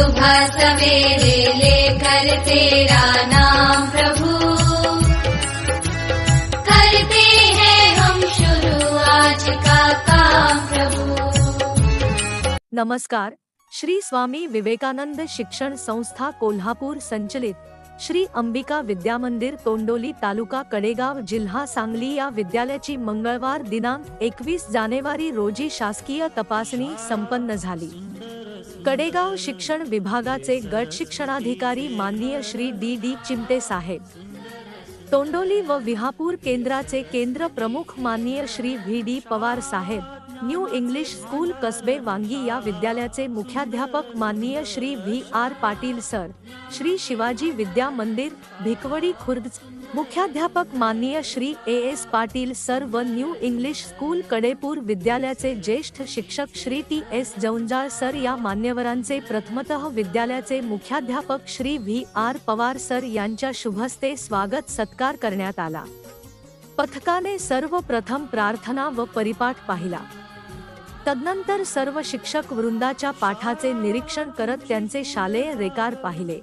सुबह सवेरे लेकर तेरा नाम प्रभु। करते हैं हम शुरू आज का काम प्रभु। नमस्कार श्री स्वामी विवेकानंद शिक्षण संस्था कोल्हापूर संचलित श्री अंबिका विद्यामंदिर तोंडोली तालुका कडेगाव जिल्हा सांगली या विद्यालयाची मंगळवार दिनांक एकवीस जानेवारी रोजी शासकीय तपासणी संपन्न झाली. कडेगाव शिक्षण विभागाचे गट शिक्षणाधिकारी माननीय श्री डी डी चिमटे साहेब. तोंडोली व विहापूर केंद्राचे केंद्र प्रमुख माननीय श्री व्ही डी पवार साहेब. New English school Kasabe Wangi या विद्यालयाचे मुख्याध्यापक माननीय Shri V R Patil sir Shri Shivaji Vidya Mandir Bhikwadi Khurd मुख्याध्यापक माननीय Shri A S Patil sir व न्यू इंग्लिश स्कूल कडेपूर विद्यालयाचे ज्येष्ठ शिक्षक Shri T S Jaunjal sir या मान्यवरांचे प्रथमतः विद्यालयाचे मुख्याध्यापक Shri V R Pawar sir यांच्या शुभस्ते स्वागत सत्कार करण्यात आला. पथकाने सर्वप्रथम प्रार्थना व परिपाठ पाहिला. तदनंतर सर्व शिक्षक वृंदाच्या पाठाचे निरीक्षण करत त्यांचे शालेय रेकार पाहिले.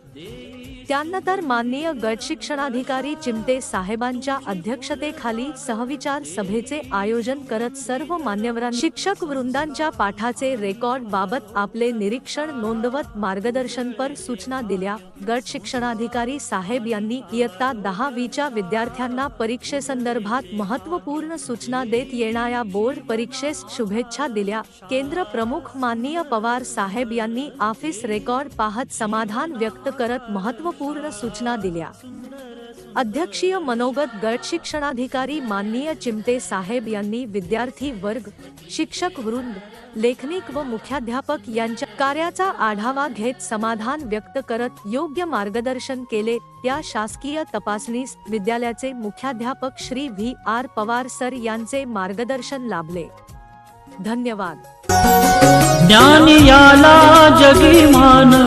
त्यानंतर माननीय गट शिक्षणाधिकारी चिमटे साहेबांच्या अध्यक्षतेखाली सहविचार सभेचे आयोजन करत सर्व मान्यवरांनी शिक्षक वृंदांच्या पाठाचे रेकॉर्ड बाबत आपले निरीक्षण नोंदवत मार्गदर्शनपर सूचना दिल्या. गट शिक्षणाधिकारी साहेब यांनी इयत्ता दहावीच्या विद्यार्थ्यांना परीक्षेसंदर्भात महत्त्वपूर्ण सूचना देत येणाऱ्या बोर्ड परीक्षेस शुभेच्छा दिल्या. केंद्र प्रमुख माननीय पवार साहेब यांनी ऑफिस रेकॉर्ड पाहत समाधान व्यक्त करत महत्त्वपूर्ण सूचना दिल्या. अध्यक्षीय मनोगत गट शिक्षणाधिकारी माननीय चिमते साहेब यांनी विद्यार्थी वर्ग शिक्षक वृंद लेखनिक व मुख्याध्यापक यांच्या कार्याचा आढावा घेत समाधान व्यक्त करत योग्य मार्गदर्शन केले. त्या शासकीय तपासणीस विद्यालयाचे मुख्याध्यापक Shri V. R. Pawar sir यांचे मार्गदर्शन लाभले. धन्यवाद. ज्ञान याला जगी मान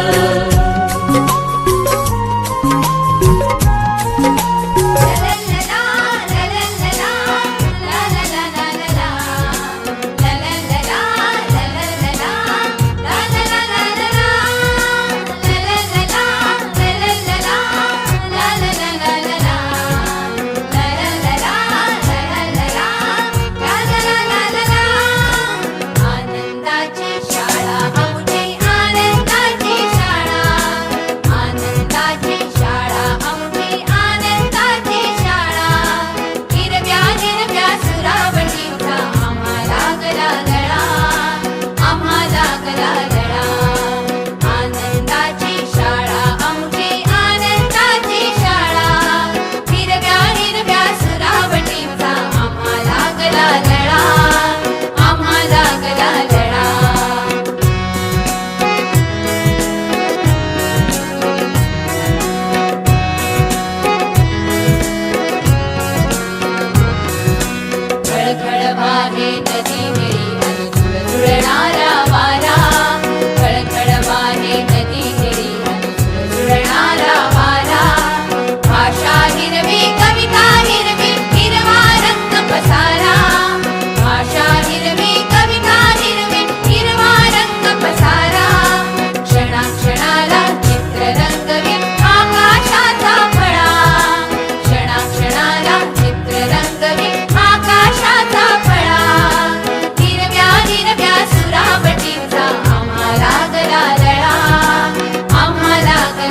मेरी नदी मेरी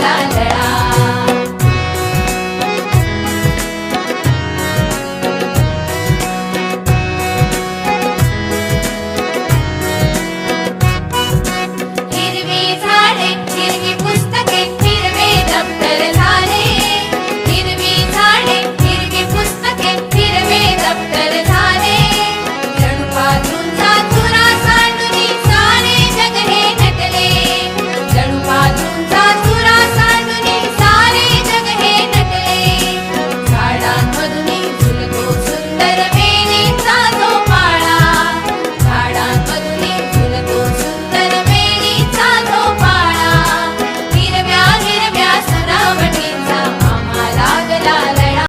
night.